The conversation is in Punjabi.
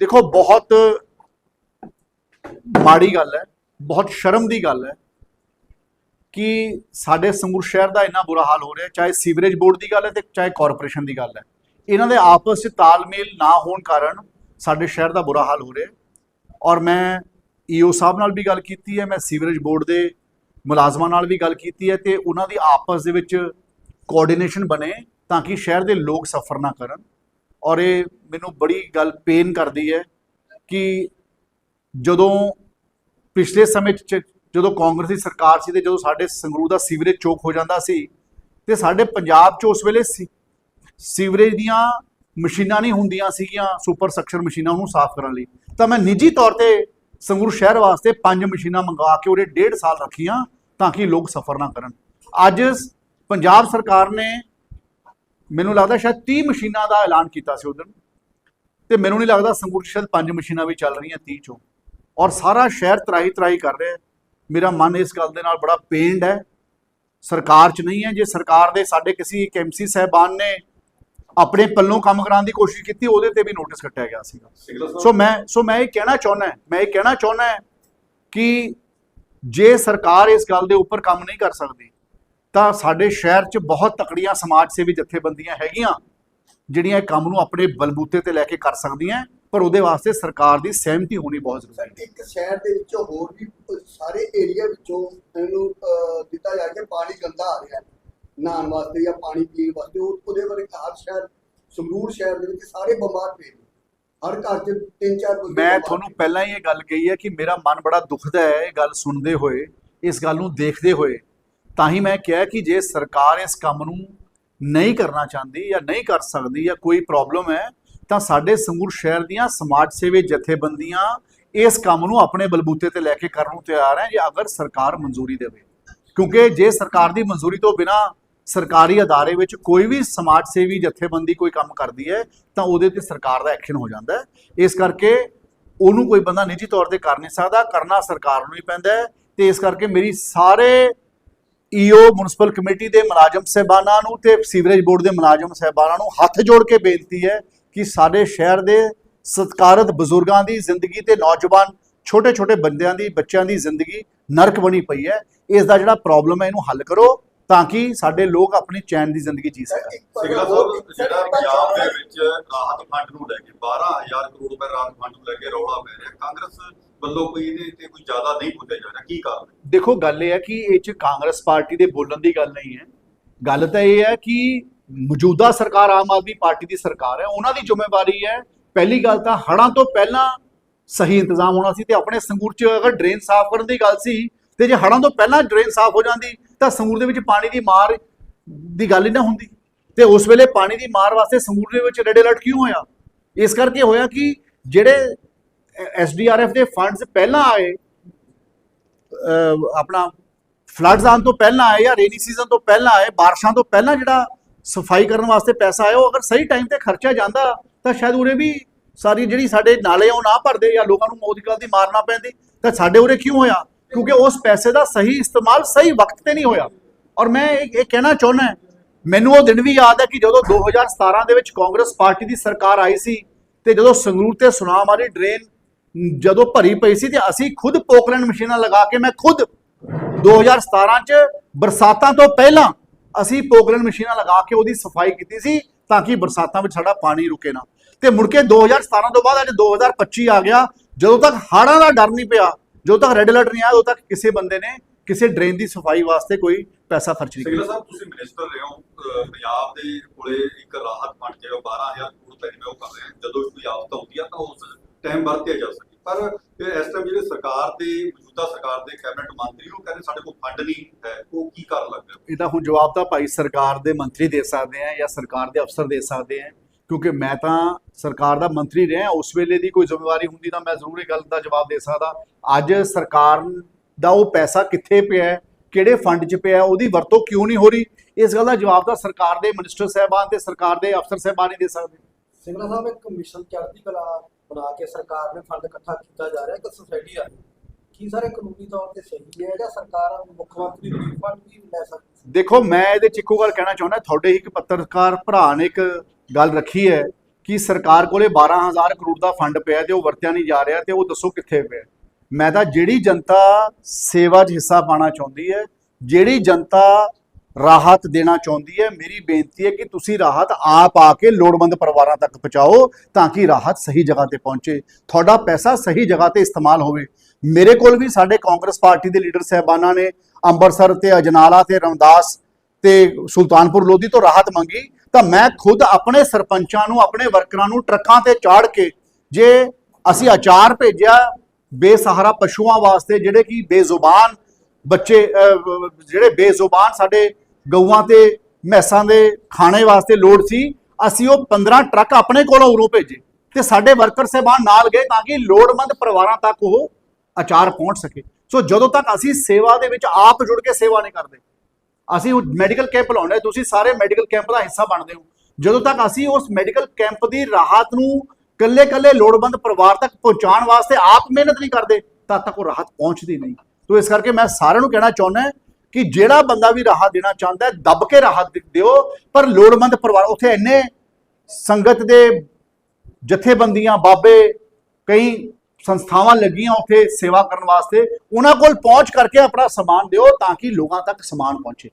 ਦੇਖੋ, ਬਹੁਤ ਮਾੜੀ ਗੱਲ ਹੈ, ਬਹੁਤ ਸ਼ਰਮ ਦੀ ਗੱਲ ਹੈ ਕਿ ਸਾਡੇ ਸੰਗਰੂਰ ਸ਼ਹਿਰ ਦਾ ਇੰਨਾ ਬੁਰਾ ਹਾਲ ਹੋ ਰਿਹਾ ਚਾਹੇ ਸੀਵਰੇਜ ਬੋਰਡ ਦੀ ਗੱਲ ਹੈ ਤੇ ਚਾਹੇ ਕਾਰਪੋਰੇਸ਼ਨ ਦੀ ਗੱਲ ਹੈ। ਇਹਨਾਂ ਦੇ ਆਪਸ ਵਿੱਚ ਤਾਲਮੇਲ ਨਾ ਹੋਣ ਕਾਰਨ ਸਾਡੇ ਸ਼ਹਿਰ ਦਾ ਬੁਰਾ ਹਾਲ ਹੋ ਰਿਹਾ ਔਰ ਮੈਂ ਈਓ ਸਾਹਿਬ ਨਾਲ ਵੀ ਗੱਲ ਕੀਤੀ ਹੈ, ਮੈਂ ਸੀਵਰੇਜ ਬੋਰਡ ਦੇ ਮੁਲਾਜ਼ਮਾਂ ਨਾਲ ਵੀ ਗੱਲ ਕੀਤੀ ਹੈ ਤੇ ਉਹਨਾਂ ਦੀ ਆਪਸ ਦੇ ਵਿੱਚ ਕੋਆਰਡੀਨੇਸ਼ਨ ਬਣੇ ਤਾਂ ਕਿ ਸ਼ਹਿਰ ਦੇ ਲੋਕ ਸਫਰ ਨਾ ਕਰਨ। ਔਰ ਇਹ ਮੈਨੂੰ ਬੜੀ ਗੱਲ ਪੇਨ ਕਰਦੀ ਹੈ ਕਿ ਜਦੋਂ ਪਿਛਲੇ ਸਮੇਂ 'ਚ ਜਦੋਂ ਕਾਂਗਰਸ ਦੀ ਸਰਕਾਰ ਸੀ ਤੇ ਜਦੋਂ ਸਾਡੇ ਸੰਗਰੂਰ ਦਾ ਸੀਵਰੇਜ ਚੋਕ ਹੋ ਜਾਂਦਾ ਸੀ ਤੇ ਸਾਡੇ ਪੰਜਾਬ 'ਚ ਉਸ ਵੇਲੇ ਸੀ- ਸੀਵਰੇਜ ਦੀਆਂ ਮਸ਼ੀਨਾਂ ਨਹੀਂ ਹੁੰਦੀਆਂ ਸੀਗੀਆਂ ਸੁਪਰ ਸਕਸ਼ਨ ਮਸ਼ੀਨਾਂ ਉਹਨੂੰ ਸਾਫ਼ ਕਰਨ ਲਈ। ਤਾਂ ਮੈਂ ਨਿੱਜੀ ਤੌਰ ਤੇ ਸੰਗਰੂਰ ਸ਼ਹਿਰ ਵਾਸਤੇ ਪੰਜ ਮਸ਼ੀਨਾਂ ਮੰਗਵਾ ਕੇ ਉਹਦੇ ਡੇਢ ਸਾਲ ਰੱਖੀਆਂ ਤਾਂ ਕਿ ਲੋਕ ਸਫਰ ਨਾ ਕਰਨ। ਅੱਜ ਪੰਜਾਬ ਸਰਕਾਰ ਨੇ ਮੈਨੂੰ ਲੱਗਦਾ ਸ਼ਾਇਦ 30 ਮਸ਼ੀਨਾਂ ਦਾ ਐਲਾਨ ਕੀਤਾ ਸੀ ਉਦੋਂ। ਤੇ ਮੈਨੂੰ ਨਹੀਂ ਲੱਗਦਾ ਸੰਗਰੂਰ ਸ਼ਾਇਦ ਪੰਜ ਮਸ਼ੀਨਾਂ ਵੀ ਚੱਲ ਰਹੀਆਂ 30 ਚੋਂ। ਔਰ ਸਾਰਾ ਸ਼ਹਿਰ ਤਰਾਈ ਤਰਾਈ ਕਰ ਰਿਹਾ ਮੇਰਾ ਮਨ ਇਸ ਗੱਲ ਦੇ ਨਾਲ ਬੜਾ ਪੇਨਡ ਹੈ। ਸਰਕਾਰ 'ਚ ਨਹੀਂ ਹੈ। ਜੇ ਸਰਕਾਰ ਦੇ ਸਾਡੇ ਕਿਸੇ ਇੱਕ ਐਮਸੀ ਸਹਿਬਾਨ ਨੇ ਆਪਣੇ ਪੱਲੋਂ ਕੰਮ ਕਰਾਉਣ ਦੀ ਕੋਸ਼ਿਸ਼ ਕੀਤੀ ਉਹਦੇ ਤੇ ਵੀ ਨੋਟਿਸ ਕੱਟਿਆ ਗਿਆ ਸੀਗਾ। ਸੋ ਮੈਂ ਸੋ ਮੈਂ ਇਹ ਕਹਿਣਾ ਚਾਹੁੰਦਾ ਮੈਂ ਇਹ ਕਹਿਣਾ ਚਾਹੁੰਦਾ ਕਿ ਜੇ ਸਰਕਾਰ ਇਸ ਗੱਲ ਦੇ ਉੱਪਰ ਕੰਮ ਨਹੀਂ ਕਰ ਸਕਦੀ ਤਾਂ ਸਾਡੇ ਸ਼ਹਿਰ 'ਚ ਬਹੁਤ ਤਕੜੀਆਂ ਸਮਾਜ ਸੇਵੀ ਜਥੇਬੰਦੀਆਂ ਹੈਗੀਆਂ ਜਿਹੜੀਆਂ ਇਹ ਕੰਮ ਨੂੰ ਆਪਣੇ ਬਲਬੂਤੇ ਤੇ ਲੈ ਕੇ ਕਰ ਸਕਦੀਆਂ ਪਰ ਉਹਦੇ ਵਾਸਤੇ ਸਰਕਾਰ ਦੀ ਸਹਿਮਤੀ ਹੋਣੀ ਬਹੁਤ ਜ਼ਰੂਰੀ ਹੈ। ਇੱਕ ਸ਼ਹਿਰ ਦੇ ਵਿੱਚੋਂ ਹੋਰ ਵੀ ਸਾਰੇ ਏਰੀਆ ਵਿੱਚੋਂ ਇਹਨੂੰ ਦਿੱਤਾ ਜਾ ਕੇ ਪਾਣੀ ਗੰਦਾ ਆ ਰਿਹਾ ਹੈ। ਨਹਾਉਣ ਵਾਸਤੇ ਜਾਂ ਪਾਣੀ ਪੀਣ ਵਾਸਤੇ ਉਹ ਉਹਦੇ ਬਾਰੇ ਹਰ ਸ਼ਹਿਰ ਸੰਗਰੂਰ ਸ਼ਹਿਰ ਦੇ ਵਿੱਚ ਸਾਰੇ ਬਿਮਾਰ ਪਏ ਨੇ। ਹਰ ਘਰ 'ਚ ਤਿੰਨ ਚਾਰ ਮੈਂ ਤੁਹਾਨੂੰ। ਪਹਿਲਾਂ ਹੀ ਇਹ ਗੱਲ ਕਹੀ ਹੈ ਕਿ ਮੇਰਾ ਮਨ ਬੜਾ ਦੁਖਦਾ ਹੈ ਇਹ ਗੱਲ ਸੁਣਦੇ ਹੋਏ ਇਸ ਗੱਲ ਨੂੰ ਦੇਖਦੇ ਹੋਏ। ਤਾਂ ਹੀ ਮੈਂ ਕਿਹਾ ਕਿ ਜੇ ਸਰਕਾਰ ਇਸ ਕੰਮ ਨੂੰ ਨਹੀਂ ਕਰਨਾ ਚਾਹੁੰਦੀ ਜਾਂ ਨਹੀਂ ਕਰ ਸਕਦੀ ਜਾਂ ਕੋਈ ਪ੍ਰੋਬਲਮ ਹੈ, ਤਾਂ ਸਾਡੇ ਸੰਗਰੂਰ ਸ਼ਹਿਰ ਦੀਆਂ ਸਮਾਜ ਸੇਵੀ ਜਥੇਬੰਦੀਆਂ ਇਸ ਕੰਮ ਨੂੰ ਆਪਣੇ ਬਲਬੂਤੇ ਤੇ ਲੈ ਕੇ ਕਰਨ ਨੂੰ ਤਿਆਰ ਹੈ, ਜੇ ਅਗਰ ਸਰਕਾਰ ਮਨਜ਼ੂਰੀ ਦੇਵੇ। ਕਿਉਂਕਿ ਜੇ ਸਰਕਾਰ ਦੀ ਮਨਜ਼ੂਰੀ ਤੋਂ ਬਿਨਾ ਸਰਕਾਰੀ ਅਦਾਰੇ ਵਿੱਚ ਕੋਈ ਵੀ ਸਮਾਜ ਸੇਵੀ ਜਥੇਬੰਦੀ ਕੋਈ ਕੰਮ ਕਰਦੀ ਹੈ, ਤਾਂ ਉਹਦੇ ਤੇ ਸਰਕਾਰ ਦਾ ਐਕਸ਼ਨ ਹੋ ਜਾਂਦਾ ਹੈ। ਇਸ ਕਰਕੇ ਉਹਨੂੰ ਕੋਈ ਬੰਦਾ ਨਿੱਜੀ ਤੌਰ ਤੇ ਕਰ ਨਹੀਂ ਸਕਦਾ, ਕਰਨਾ ਸਰਕਾਰ ਨੂੰ ਹੀ ਪੈਂਦਾ ਹੈ ਤੇ ਇਸ ਕਰਕੇ ਮੇਰੀ ਸਾਰੇ ਈਓ ਮਿਊਨਿਸਪਲ ਕਮੇਟੀ ਦੇ ਮੁਲਾਜ਼ਮ ਸਹਿਬਾਨਾਂ ਨੂੰ ਤੇ ਸੀਵਰੇਜ ਬੋਰਡ ਦੇ ਮੁਲਾਜ਼ਮ ਸਹਿਬਾਨਾਂ ਨੂੰ ਹੱਥ ਜੋੜ ਕੇ ਬੇਨਤੀ ਹੈ ਕਿ ਸਾਡੇ ਸ਼ਹਿਰ ਦੇ ਸਤਿਕਾਰਤ ਬਜ਼ੁਰਗਾਂ ਦੀ ਜ਼ਿੰਦਗੀ ਤੇ ਨੌਜਵਾਨ ਛੋਟੇ ਛੋਟੇ ਬੰਦਿਆਂ ਦੀ ਬੱਚਿਆਂ ਦੀ ਜ਼ਿੰਦਗੀ ਨਰਕ ਬਣੀ ਪਈ ਹੈ। ਇਸ ਦਾ ਜਿਹੜਾ ਪ੍ਰੋਬਲਮ ਹੈ ਇਹਨੂੰ ਹੱਲ ਕਰੋ ਤਾਂ ਕਿ ਸਾਡੇ ਲੋਕ ਆਪਣੀ ਚੈਨ ਦੀ ਜ਼ਿੰਦਗੀ ਜੀ ਸਕਣ। ਸਿੰਗਲਾ ਸਾਹਿਬ ਜਿਹੜਾ ਪੰਜਾਬ ਦੇ ਵਿੱਚ ਰਾਹਤ ਫੰਡ ਨੂੰ ਲੈ ਕੇ 12000 ਕਰੋੜ ਰੁਪਏ ਰਾਹਤ ਫੰਡ ਨੂੰ ਲੈ ਕੇ ਰੌਲਾ ਪੈ ਰਿਹਾ ਕਾਂਗਰਸ ਵੱਲੋਂ ਕੋਈ ਇਹਦੇ ਤੇ ਕੋਈ ਜ਼ਿਆਦਾ ਨਹੀਂ ਬੋਲਿਆ ਜਾ ਰਿਹਾ ਕੀ ਕਾਰਨ ਹੈ? ਦੇਖੋ, ਗੱਲ ਇਹ ਹੈ ਕਿ ਇਹ ਚ ਕਾਂਗਰਸ ਪਾਰਟੀ ਦੇ ਬੋਲਣ ਦੀ ਗੱਲ ਨਹੀਂ ਹੈ। ਗੱਲ ਤਾਂ ਇਹ ਹੈ ਕਿ ਮੌਜੂਦਾ ਸਰਕਾਰ ਆਮ ਆਦਮੀ ਪਾਰਟੀ ਦੀ ਸਰਕਾਰ ਹੈ, ਉਹਨਾਂ ਦੀ ਜ਼ਿੰਮੇਵਾਰੀ ਹੈ। ਪਹਿਲੀ ਗੱਲ ਤਾਂ ਹੜਾਂ ਤੋਂ ਪਹਿਲਾਂ ਸਹੀ ਇੰਤਜ਼ਾਮ ਹੋਣਾ ਸੀ ਤੇ ਆਪਣੇ ਸੰਗੂਰ 'ਚ ਅਗਰ ਡਰੇਨ ਸਾਫ਼ ਕਰਨ ਦੀ ਗੱਲ ਸੀ ਤੇ ਜੇ ਹੜਾਂ ਤੋਂ ਪਹਿਲਾਂ ਡਰੇਨ ਸਾਫ਼ ਹੋ ਜਾਂਦੀ ਤਾਂ ਸੰਗੂਰ ਦੇ ਵਿੱਚ ਪਾਣੀ ਦੀ ਮਾਰ ਦੀ ਗੱਲ ਹੀ ਨਾ ਹੁੰਦੀ। ਤੇ ਉਸ ਵੇਲੇ ਪਾਣੀ ਦੀ ਮਾਰ ਵਾਸਤੇ ਸੰਗੂਰ ਦੇ ਵਿੱਚ ਰੈੱਡ ਅਲਰਟ ਕਿਉਂ ਹੋਇਆ? ਇਸ ਕਰਕੇ ਹੋਇਆ ਕਿ ਜਿਹੜੇ ਐਸਡੀਆਰਐਫ ਦੇ ਫੰਡਸ ਪਹਿਲਾਂ ਆਏ ਆਪਣਾ ਫਲੱਡਸ ਆਉਣ ਤੋਂ ਪਹਿਲਾਂ ਆਏ ਜਾਂ ਰੇਨੀ ਸੀਜ਼ਨ ਤੋਂ ਪਹਿਲਾਂ ਆਏ, ਬਾਰਿਸ਼ਾਂ ਤੋਂ ਪਹਿਲਾਂ ਜਿਹੜਾ ਸਫ਼ਾਈ ਕਰਨ ਵਾਸਤੇ ਪੈਸਾ ਆਇਆ, ਉਹ ਅਗਰ ਸਹੀ ਟਾਈਮ ਤੇ ਖਰਚਿਆ ਜਾਂਦਾ, ਤਾਂ ਸ਼ਾਇਦ ਉਰੇ ਵੀ ਸਾਰੀ ਜਿਹੜੀ ਸਾਡੇ ਨਾਲੇ ਆ, ਉਹ ਨਾ ਭਰਦੇ ਜਾਂ ਲੋਕਾਂ ਨੂੰ ਮੌਤ ਦੀ ਗੱਲ ਮਾਰ ਨਾ ਪੈਂਦੀ। ਤਾਂ ਸਾਡੇ ਉਰੇ ਕਿਉਂ ਹੋਇਆ? ਕਿਉਂਕਿ ਉਸ ਪੈਸੇ ਦਾ ਸਹੀ ਇਸਤੇਮਾਲ ਸਹੀ ਵਕਤ ਤੇ ਨਹੀਂ ਹੋਇਆ। ਔਰ ਮੈਂ ਇਹ ਇਹ ਕਹਿਣਾ ਚਾਹੁੰਦਾ, ਮੈਨੂੰ ਉਹ ਦਿਨ ਵੀ ਯਾਦ ਹੈ ਕਿ ਜਦੋਂ 2017 ਦੇ ਵਿੱਚ ਕਾਂਗਰਸ ਪਾਰਟੀ ਦੀ ਸਰਕਾਰ ਆਈ ਸੀ, ਤੇ ਜਦੋਂ ਸੰਗਰੂਰ ਤੇ ਸੁਨਾਮ ਵਾਲੀ ਡਰੇਨ ਜਦੋਂ ਭਰੀ ਪਈ ਸੀ ਤੇ ਅਸੀਂ ਖੁਦ ਪੋਕਲੈਂਡ ਮਸ਼ੀਨਾਂ ਲਗਾ ਕੇ ਮੈਂ ਖੁਦ 2017 ਚ ਬਰਸਾਤਾਂ ਤੋਂ ਪਹਿਲਾਂ ਅਸੀਂ ਪੋਕਲੈਂਡ ਮਸ਼ੀਨਾਂ ਲਗਾ ਕੇ ਉਹਦੀ ਸਫ਼ਾਈ ਕੀਤੀ ਸੀ ਤਾਂ ਕਿ ਬਰਸਾਤਾਂ ਵਿੱਚ ਸਾਡਾ ਪਾਣੀ ਰੁਕੇ ਨਾ। ਤੇ ਮੁੜ ਕੇ 2017 ਤੋਂ ਬਾਅਦ ਅੱਜ 2025 ਆ ਗਿਆ। ਜਦੋਂ ਤੱਕ ਹੜ੍ਹਾਂ ਦਾ ਡਰ ਨਹੀਂ ਪਿਆ ਜਦੋਂ ਤੱਕ ਰੈੱਡ ਅਲਰਟ ਨਹੀਂ ਆਇਆ ਉਦੋਂ ਤੱਕ ਕਿਸੇ ਬੰਦੇ ਨੇ ਕਿਸੇ ਡਰੇਨ ਦੀ ਸਫ਼ਾਈ ਵਾਸਤੇ ਕੋਈ ਪੈਸਾ ਖਰਚ ਨਹੀਂ ਕੀਤਾ। ਸਾਹਿਬ ਤੁਸੀਂ ਮਿਨਿਸਟਰ ਰਹੇ ਹੋ ਪੰਜਾਬ ਦੇ ਕੋਲੇ ਇੱਕ ਰਾਹਤ ਫੰਡ ਜਿਹੜਾ 12000 ਕਰੋੜ ਰੁਪਏ ਉਹ ਕਰ ਰਹੇ। ਜਦੋਂ ਕੋਈ ਆਫਤ ਆਉਂਦੀ ਆ ਤਾਂ ਉਸ ਟਾਈਮ ਵਰਤਿਆ ਜਾ ਸਕੇ ਪਰ ਇਸ ਟਾਈਮ ਜਿਹੜੇ ਸਰਕਾਰ ਦੇ ਮੌਜੂਦਾ ਸਰਕਾਰ ਦੇ ਕੈਬਨਿਟ ਮੰਤਰੀ ਉਹ ਕਹਿੰਦੇ ਸਾਡੇ ਕੋਲ ਫੰਡ ਨਹੀਂ ਹੈ। ਉਹ ਕੀ ਕਾਰਨ ਲੱਗਦਾ ਇਹਦਾ ਹੁਣ ਜਵਾਬ ਤਾਂ ਭਾਈ ਸਰਕਾਰ ਦੇ ਮੰਤਰੀ ਦੇ ਸਕਦੇ ਆ ਜਾਂ ਸਰਕਾਰ ਦੇ ਅਫਸਰ ਦੇ ਸਕਦੇ ਆ ਕਿਉਂਕਿ ਮੈਂ ਤਾਂ ਸਰਕਾਰ ਦਾ ਮੰਤਰੀ ਰਿਹਾ ਉਸ ਵੇਲੇ ਦੀ ਕੋਈ ਜ਼ਿੰਮੇਵਾਰੀ ਹੁੰਦੀ ਤਾਂ ਮੈਂ ਜ਼ਰੂਰ ਇਹ ਗੱਲ ਦਾ ਜਵਾਬ ਦੇ ਸਕਦਾ। ਅੱਜ ਸਰਕਾਰ ਦਾ ਉਹ ਪੈਸਾ ਕਿੱਥੇ ਪਿਆ ਕਿਹੜੇ ਫੰਡ 'ਚ ਪਿਆ ਉਹਦੀ ਵਰਤੋਂ ਕਿਉਂ ਨਹੀਂ ਹੋ ਰਹੀ? ਇਸ ਗੱਲ ਦਾ ਜਵਾਬ ਤਾਂ ਸਰਕਾਰ ਦੇ ਮਿਨਿਸਟਰ ਸਾਹਿਬਾਨ ਤੇ ਸਰਕਾਰ ਦੇ ਅਫਸਰ ਸਾਹਿਬਾਨ ਹੀ ਦੇ ਸਕਦੇ। ਸਿੰਗਲਾ ਸਾਹਿਬ ਇੱਕ ਮਿਸ਼ਨ ਚੜ੍ਹਦੀ ਕਲਾ ਬਣਾ ਕੇ ਸਰਕਾਰ ਨੇ ਫੰਡ ਇਕੱਠਾ ਕੀਤਾ ਜਾ ਰਿਹਾ, ਇੱਕ ਸੁਸਾਇਟੀ ਆ। ਕੀ ਸਾਰੇ ਕਾਨੂੰਨੀ ਤੌਰ ਤੇ ਸਹੀ ਹੈ ਜਾਂ ਸਰਕਾਰ ਮੁੱਖ ਮੰਤਰੀ ਰਿਲੀਫ ਫੰਡ ਵੀ ਲੈ ਸਕਦੀ ਦੇਖੋ, ਮੈਂ ਇਹਦੇ ਚ ਇੱਕੋ ਗੱਲ ਕਹਿਣਾ ਚਾਹੁੰਦਾ, ਤੁਹਾਡੇ ਇੱਕ ਪੱਤਰਕਾਰ ਭਰਾ ਨੇ ਇੱਕ ਗੱਲ ਰੱਖੀ ਹੈ ਕਿ ਸਰਕਾਰ ਕੋਲੇ 12000 ਕਰੋੜ ਦਾ ਫੰਡ ਪਿਆ ਤੇ ਉਹ ਵਰਤਿਆ ਨਹੀਂ ਜਾ ਰਿਹਾ ਤੇ ਉਹ ਦੱਸੋ ਕਿੱਥੇ ਪਿਆ। ਮੈਂ ਤਾਂ ਜਿਹੜੀ ਜਨਤਾ ਸੇਵਾ 'ਚ ਹਿੱਸਾ ਪਾਣਾ ਚਾਹੁੰਦੀ ਹੈ, ਜਿਹੜੀ ਜਨਤਾ ਰਾਹਤ ਦੇਣਾ ਚਾਹੁੰਦੀ ਹੈ। ਮੇਰੀ ਬੇਨਤੀ ਹੈ ਕਿ ਤੁਸੀਂ ਰਾਹਤ ਆਪ ਆ ਕੇ ਲੋੜਵੰਦ ਪਰਿਵਾਰਾਂ ਤੱਕ ਪਹੁੰਚਾਓ ਤਾਂ ਕਿ ਰਾਹਤ ਸਹੀ ਜਗ੍ਹਾ ਤੇ ਪਹੁੰਚੇ। ਤੁਹਾਡਾ ਪੈਸਾ ਸਹੀ ਜਗ੍ਹਾ ਤੇ ਇਸਤੇਮਾਲ ਹੋਵੇ। ਮੇਰੇ ਕੋਲ ਵੀ ਸਾਡੇ ਕਾਂਗਰਸ ਪਾਰਟੀ ਦੇ ਲੀਡਰ ਸਹਿਬਾਨਾਂ ਨੇ ਅੰਮ੍ਰਿਤਸਰ ਤੇ ਅਜਨਾਲਾ ਤੇ ਰਮਦਾਸ ਤੇ ਸੁਲਤਾਨਪੁਰ ਲੋਧੀ ਤੋਂ ਰਾਹਤ ਮੰਗੀ। ਤਾਂ ਮੈਂ ਖੁਦ ਆਪਣੇ ਸਰਪੰਚਾਂ ਨੂੰ, ਆਪਣੇ ਵਰਕਰਾਂ ਨੂੰ ਟਰੱਕਾਂ ਤੇ ਚਾੜ ਕੇ ਜੇ ਅਸੀਂ ਆਚਾਰ ਭੇਜਿਆ, ਬੇਸਹਾਰਾ ਪਸ਼ੂਆਂ ਵਾਸਤੇ ਜਿਹੜੇ ਕਿ ਬੇਜ਼ੁਬਾਨ ਬੱਚੇ ਜਿਹੜੇ ਬੇਜ਼ੁਬਾਨ ਸਾਡੇ ਗਊਆਂ ਤੇ ਮੈਸਾਂ ਦੇ ਖਾਣੇ ਵਾਸਤੇ ਲੋੜ ਸੀ, ਅਸੀਂ ਉਹ 15 ਟਰੱਕ ਆਪਣੇ ਕੋਲੋਂ ਉਰੋਂ ਭੇਜੇ ਤੇ ਸਾਡੇ ਵਰਕਰ ਸਹਿਬਾਨ ਨਾਲ ਗਏ ਤਾਂ ਕਿ ਲੋੜਵੰਦ ਪਰਿਵਾਰਾਂ ਤੱਕ ਉਹ ਅਚਾਰ ਪਹੁੰਚ ਸਕੇ। ਸੋ ਜਦੋਂ ਤੱਕ ਅਸੀਂ ਸੇਵਾ ਦੇ ਵਿੱਚ ਆਪ ਜੁੜ ਕੇ ਸੇਵਾ ਨਹੀਂ ਕਰਦੇ, ਅਸੀਂ ਉਹ ਮੈਡੀਕਲ ਕੈਂਪ ਲਾਉਣੇ ਤੁਸੀਂ ਸਾਰੇ ਮੈਡੀਕਲ ਕੈਂਪ ਦਾ ਹਿੱਸਾ ਬਣਦੇ ਹੋ। ਜਦੋਂ ਤੱਕ ਅਸੀਂ ਉਸ ਮੈਡੀਕਲ ਕੈਂਪ ਦੀ ਰਾਹਤ ਨੂੰ ਕੱਲੇ ਕੱਲੇ ਲੋੜਵੰਦ ਪਰਿਵਾਰ ਤੱਕ ਪਹੁੰਚਾਉਣ ਵਾਸਤੇ ਆਪ ਮਿਹਨਤ ਨਹੀਂ ਕਰਦੇ, ਤਦ ਤੱਕ ਉਹ ਰਾਹਤ ਪਹੁੰਚਦੀ ਨਹੀਂ। ਤੋ ਇਸ ਕਰਕੇ ਮੈਂ ਸਾਰਿਆਂ ਨੂੰ ਕਹਿਣਾ ਚਾਹੁੰਦਾ ਕਿ ਜਿਹੜਾ ਬੰਦਾ ਵੀ ਰਾਹਤ ਦੇਣਾ ਚਾਹੁੰਦਾ ਦੱਬ ਕੇ ਰਾਹਤ ਦਿਓ, ਪਰ ਲੋੜਵੰਦ ਪਰਿਵਾਰ, ਉੱਥੇ ਇੰਨੇ ਸੰਗਤ ਦੇ ਜਥੇਬੰਦੀਆਂ, ਬਾਬੇ, ਕਈ ਸੰਸਥਾਵਾਂ ਲੱਗੀਆਂ ਉੱਥੇ ਸੇਵਾ ਕਰਨ ਵਾਸਤੇ, ਉਹਨਾਂ ਕੋਲ ਪਹੁੰਚ ਕਰਕੇ ਆਪਣਾ ਸਮਾਨ ਦਿਓ ਤਾਂ ਕਿ ਲੋਕਾਂ ਤੱਕ ਸਮਾਨ ਪਹੁੰਚੇ।